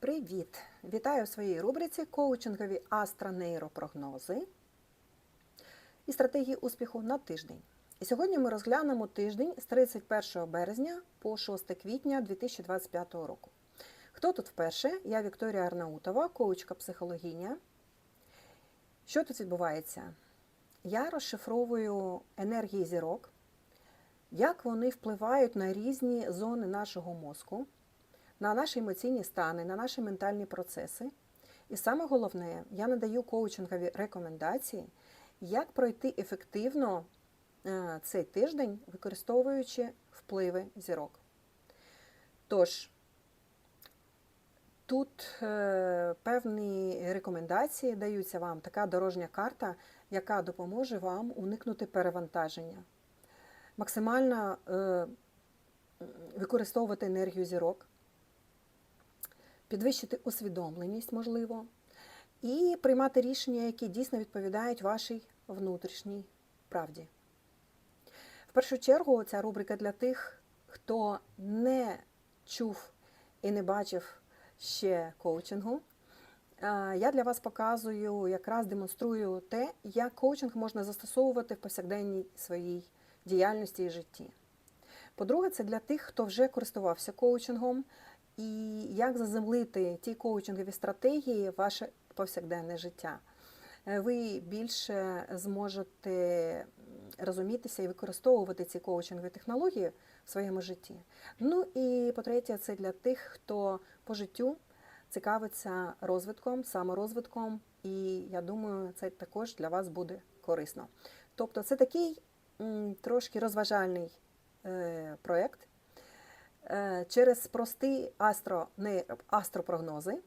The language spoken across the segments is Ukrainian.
Привіт! Вітаю у своїй рубриці коучингові астронейропрогнози і стратегії успіху на тиждень. І сьогодні ми розглянемо тиждень з 31 березня по 6 квітня 2025 року. Хто тут вперше? Я Вікторія Арнаутова, коучка психологиня. Що тут відбувається? Я розшифровую енергії зірок, як вони впливають на різні зони нашого мозку на наші емоційні стани, на наші ментальні процеси. І саме головне, я надаю коучингові рекомендації, як пройти ефективно е, цей тиждень, використовуючи впливи зірок. Тож, тут е, певні рекомендації даються вам, така дорожня карта, яка допоможе вам уникнути перевантаження, максимально е, використовувати енергію зірок підвищити усвідомленість, можливо, і приймати рішення, які дійсно відповідають вашій внутрішній правді. В першу чергу, ця рубрика для тих, хто не чув і не бачив ще коучингу. Я для вас показую, якраз демонструю те, як коучинг можна застосовувати в повсякденній своїй діяльності і житті. По-друге, це для тих, хто вже користувався коучингом, і як заземлити ті коучингові стратегії в ваше повсякденне життя. Е, ви більше зможете розумітися і використовувати ці коучингові технології в своєму житті. Ну і по-третє, це для тих, хто по життю цікавиться розвитком, саморозвитком, і я думаю, це також для вас буде корисно. Тобто, це такий трошки розважальний е, проєкт. Е, через прості астро, не, астропрогнози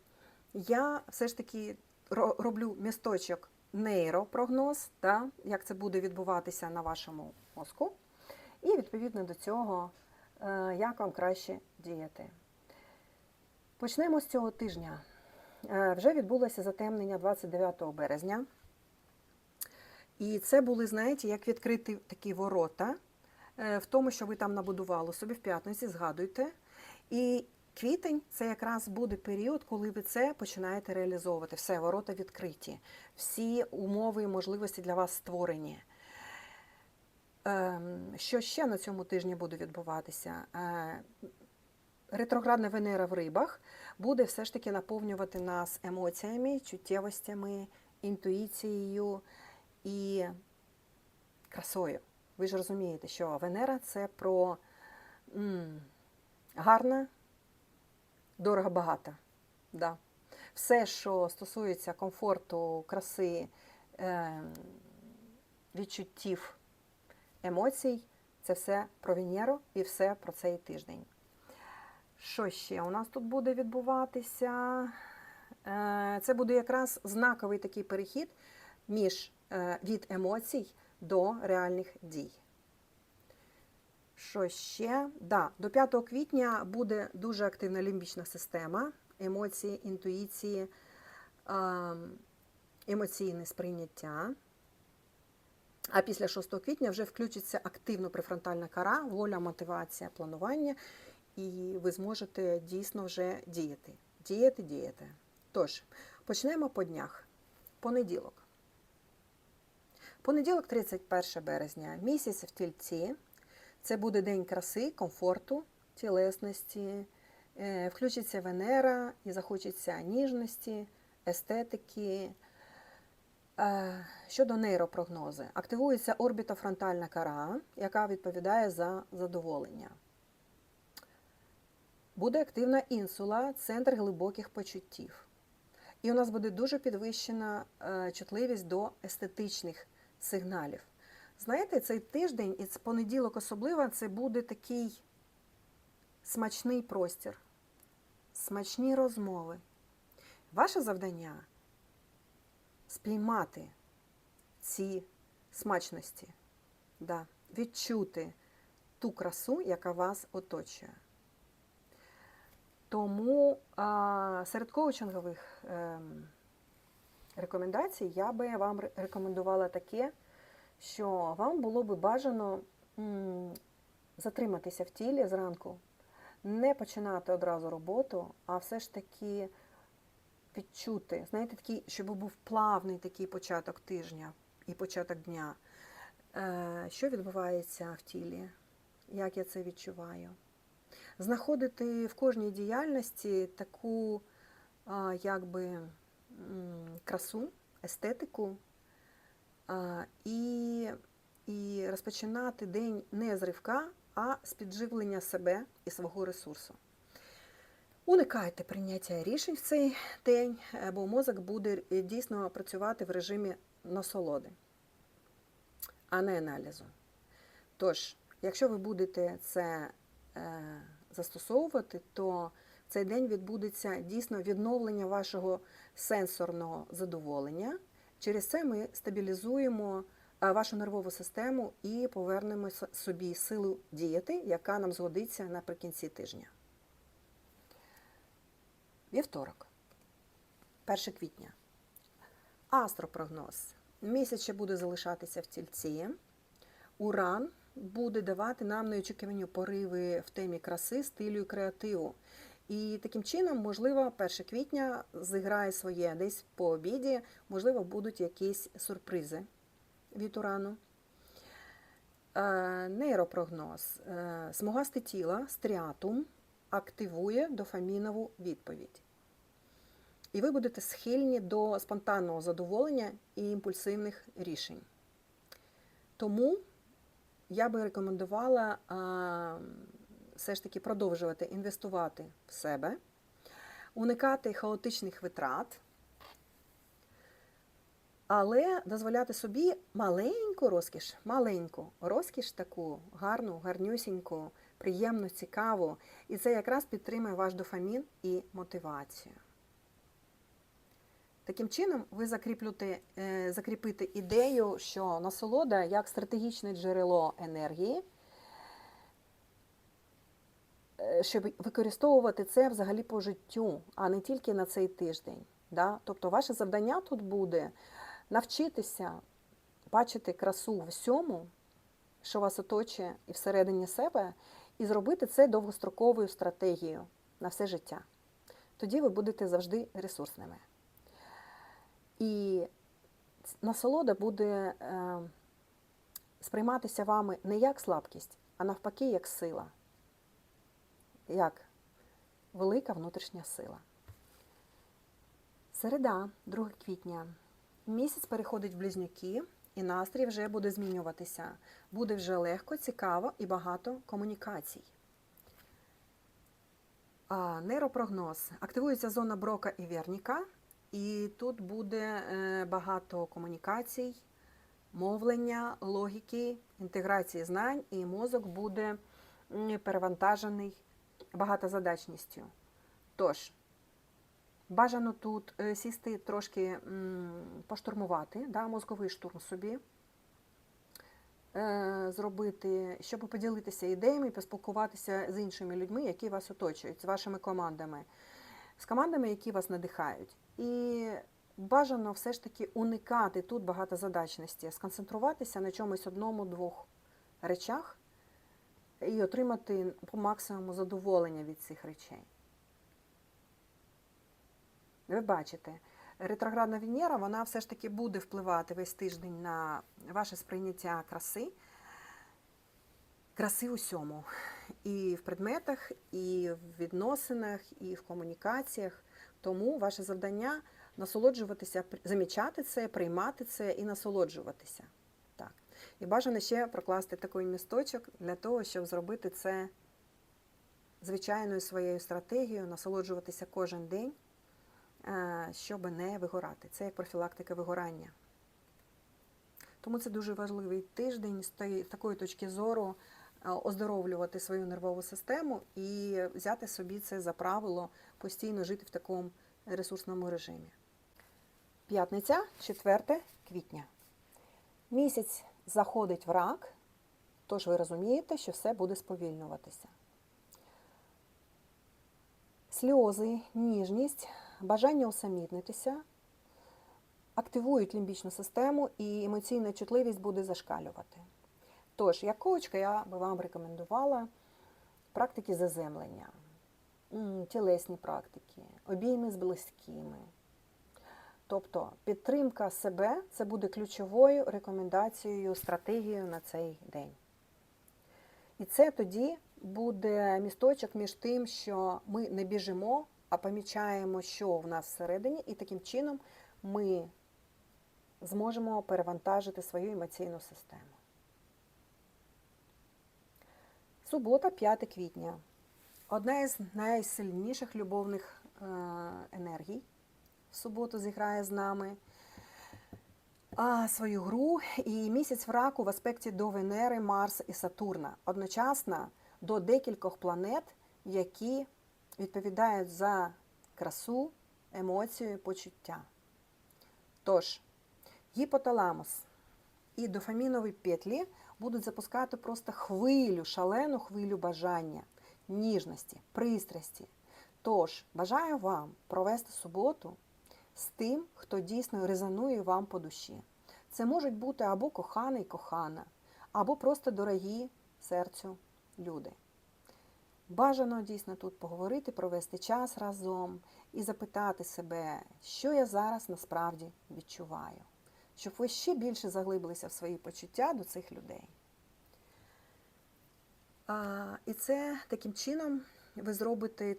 я все ж таки роблю місточок нейропрогноз, да, як це буде відбуватися на вашому мозку. І відповідно до цього, е, як вам краще діяти. Почнемо з цього тижня. Е, вже відбулося затемнення 29 березня. І це були, знаєте, як відкриті такі ворота. Е, в тому, що ви там набудували собі в п'ятниці, згадуйте. І квітень це якраз буде період, коли ви це починаєте реалізовувати. Все, ворота відкриті, всі умови і можливості для вас створені. Ем, що ще на цьому тижні буде відбуватися? Е, ретроградна Венера в рибах буде все ж таки наповнювати нас емоціями, чуттєвостями, інтуїцією і красою. Ви ж розумієте, що Венера це про м, гарна, дорого багата. Да. Все, що стосується комфорту, краси, е, відчуттів, емоцій, це все про Венеру і все про цей тиждень. Що ще у нас тут буде відбуватися? Е, це буде якраз знаковий такий перехід між е, від емоцій до реальних дій. Що ще? Да, До 5 квітня буде дуже активна лімбічна система, емоції, інтуїції, емоційне сприйняття. А після 6 квітня вже включиться активно префронтальна кара, воля, мотивація, планування, і ви зможете дійсно вже діяти. Діяти, діяти. Тож, почнемо по днях. Понеділок. Понеділок, 31 березня, місяць в тільці. Це буде день краси, комфорту, тілесності, е, включиться Венера і захочеться ніжності, естетики. Е, щодо нейропрогнози, активується орбітофронтальна кара, яка відповідає за задоволення. Буде активна інсула, центр глибоких почуттів. І у нас буде дуже підвищена е, чутливість до естетичних сигналів. Знаєте, цей тиждень і понеділок особливо це буде такий смачний простір, смачні розмови. Ваше завдання спіймати ці смачності, да, відчути ту красу, яка вас оточує. Тому а, серед коучингових. Е, рекомендацій я би вам рекомендувала таке, що вам було би бажано затриматися в тілі зранку не починати одразу роботу, а все ж таки відчути, знаєте, такий, щоб був плавний такий початок тижня і початок дня. Е, Що відбувається в тілі? Як я це відчуваю? Знаходити в кожній діяльності таку якби красу, естетику і, і розпочинати день не з ривка, а з підживлення себе і свого ресурсу. Уникайте прийняття рішень в цей день, е, бо мозок буде е, дійсно працювати в режимі насолоди, а не аналізу. Тож, якщо ви будете це е, застосовувати, то цей день відбудеться дійсно відновлення вашого сенсорного задоволення. Через це ми стабілізуємо е, вашу нервову систему і повернемо собі силу діяти, яка нам згодиться наприкінці тижня. Вівторок, 1 квітня. Астропрогноз. Місяць ще буде залишатися в тільці. Уран буде давати нам неочікувані пориви в темі краси, стилю і креативу. І таким чином, можливо, 1 квітня зіграє своє десь по обіді, можливо, будуть якісь сюрпризи від урану. Е, Нейропрогноз. Е, Смугасте тіла, стріатум, активує дофамінову відповідь. І ви будете схильні до спонтанного задоволення і імпульсивних рішень. Тому я би рекомендувала а, все ж таки продовжувати інвестувати в себе, уникати хаотичних витрат, але дозволяти собі маленьку розкіш, маленьку розкіш таку гарну, гарнюсіньку, приємну, цікаву. І це якраз підтримує ваш дофамін і мотивацію. Таким чином, ви е, закріпите ідею, що насолода як стратегічне джерело енергії, щоб використовувати це взагалі по життю, а не тільки на цей тиждень. Да? Тобто, ваше завдання тут буде навчитися бачити красу всьому, що вас оточує і всередині себе, і зробити це довгостроковою стратегією на все життя. Тоді ви будете завжди ресурсними. І насолода буде е, сприйматися вами не як слабкість, а навпаки, як сила, як велика внутрішня сила. Середа, 2 квітня. Місяць переходить в близнюки, і настрій вже буде змінюватися. Буде вже легко, цікаво і багато комунікацій. А, нейропрогноз. Активується зона Брока і Верніка. І тут буде е, багато комунікацій, мовлення, логіки, інтеграції знань, і мозок буде перевантажений багатозадачністю. Тож, бажано тут е, сісти трошки поштурмувати, да, мозковий штурм собі, е, зробити, щоб поділитися ідеями поспілкуватися з іншими людьми, які вас оточують, з вашими командами, з командами, які вас надихають. І бажано все ж таки уникати тут багатозадачності, сконцентруватися на чомусь одному-двох речах і отримати по максимуму задоволення від цих речей. Ви бачите, ретроградна Венера, вона все ж таки буде впливати весь тиждень на ваше сприйняття краси, краси усьому. І в предметах, і в відносинах, і в комунікаціях. Тому ваше завдання насолоджуватися, замічати це, приймати це і насолоджуватися. І бажано ще прокласти такий місточок для того, щоб зробити це звичайною своєю стратегією, насолоджуватися кожен день, е, щоб не вигорати. Це як профілактика вигорання. Тому це дуже важливий тиждень з такої точки зору е, оздоровлювати свою нервову систему і взяти собі це за правило постійно жити в такому ресурсному режимі. П'ятниця, 4 квітня. Місяць заходить в рак, тож ви розумієте, що все буде сповільнюватися. Сльози, ніжність, бажання усамітнитися активують лімбічну систему і емоційна чутливість буде зашкалювати. Тож, як коучка, я би вам рекомендувала практики заземлення, тілесні практики, обійми з близькими. Тобто підтримка себе це буде ключовою рекомендацією, стратегією на цей день. І це тоді буде місточок між тим, що ми не біжимо, а помічаємо, що в нас всередині, і таким чином ми зможемо перевантажити свою емоційну систему. Субота, 5 квітня. Одна із найсильніших любовних е, енергій в суботу зіграє з нами а, свою гру. І місяць в раку в аспекті до Венери, Марс і Сатурна. Одночасно до декількох планет, які відповідають за красу, емоцію, почуття. Тож, гіпоталамус і дофамінові петлі будуть запускати просто хвилю, шалену хвилю бажання, ніжності, пристрасті. Тож, бажаю вам провести суботу з тим, хто дійсно резонує вам по душі. Це можуть бути або коханий, кохана, або просто дорогі серцю люди. Бажано дійсно тут поговорити, провести час разом і запитати себе, що я зараз насправді відчуваю, щоб ви ще більше заглибилися в свої почуття до цих людей. А, І це таким чином ви зробите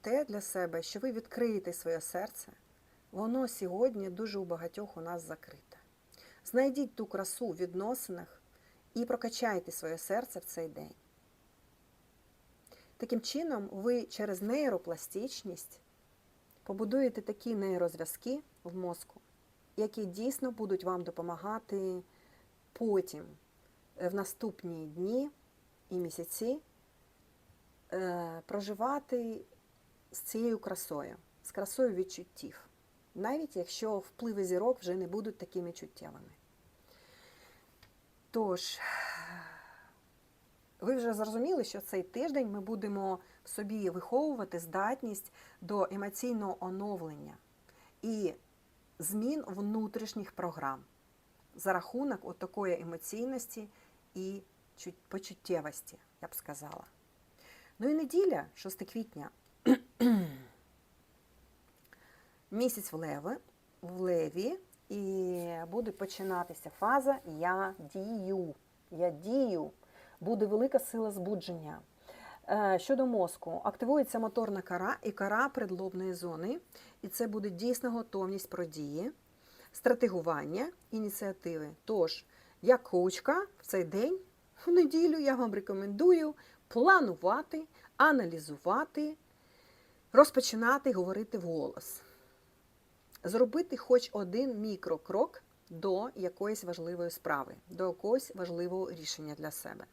те для себе, що ви відкриєте своє серце. Воно сьогодні дуже у багатьох у нас закрите. Знайдіть ту красу в відносинах і прокачайте своє серце в цей день. Таким чином, ви через нейропластичність побудуєте такі нейрозв'язки в мозку, які дійсно будуть вам допомагати потім, в наступні дні і місяці, проживати з цією красою, з красою відчуттів, навіть якщо впливи зірок вже не будуть такими чуттєвими. Тож, ви вже зрозуміли, що цей тиждень ми будемо собі виховувати здатність до емоційного оновлення і змін внутрішніх програм за рахунок от такої емоційності і почуттєвості, я б сказала. Ну і неділя, 6 квітня. Місяць в леви, в леві, і буде починатися фаза Я дію. Я дію. Буде велика сила збудження. Щодо мозку, активується моторна кора і кора предлобної зони, і це буде дійсна готовність про дії, стратегування, ініціативи. Тож, як коучка в цей день, в неділю, я вам рекомендую планувати, аналізувати, розпочинати говорити вголос. Зробити хоч один мікрокрок до якоїсь важливої справи, до якогось важливого рішення для себе.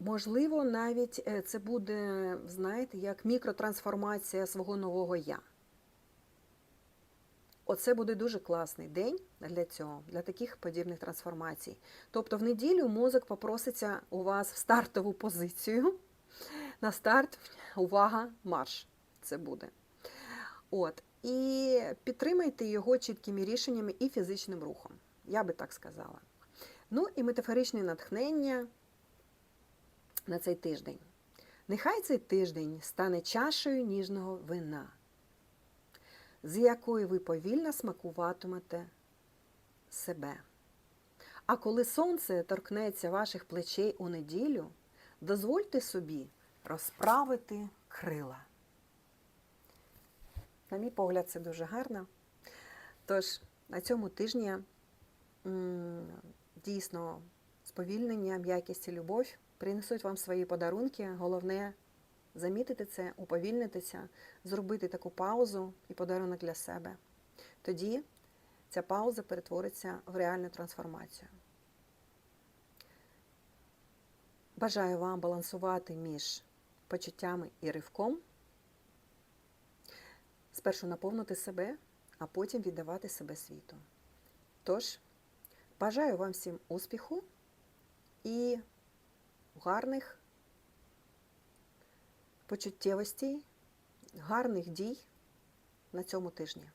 Можливо, навіть це буде, знаєте, як мікротрансформація свого нового я. Оце буде дуже класний день для цього, для таких подібних трансформацій. Тобто в неділю мозок попроситься у вас в стартову позицію. На старт, увага, марш! Це буде. От. І підтримайте його чіткими рішеннями і фізичним рухом. Я би так сказала. Ну і метафоричне натхнення на цей тиждень. Нехай цей тиждень стане чашею ніжного вина, з якої ви повільно смакуватимете себе. А коли сонце торкнеться ваших плечей у неділю, дозвольте собі розправити крила. На мій погляд, це дуже гарно. Тож, на цьому тижні дійсно сповільнення, м'якість і любов принесуть вам свої подарунки. Головне замітити це, уповільнитися, зробити таку паузу і подарунок для себе. Тоді ця пауза перетвориться в реальну трансформацію. Бажаю вам балансувати між почуттями і ривком. Спершу наповнити себе, а потім віддавати себе світу. Тож, бажаю вам всім успіху і гарних почуттєвостей, гарних дій на цьому тижні.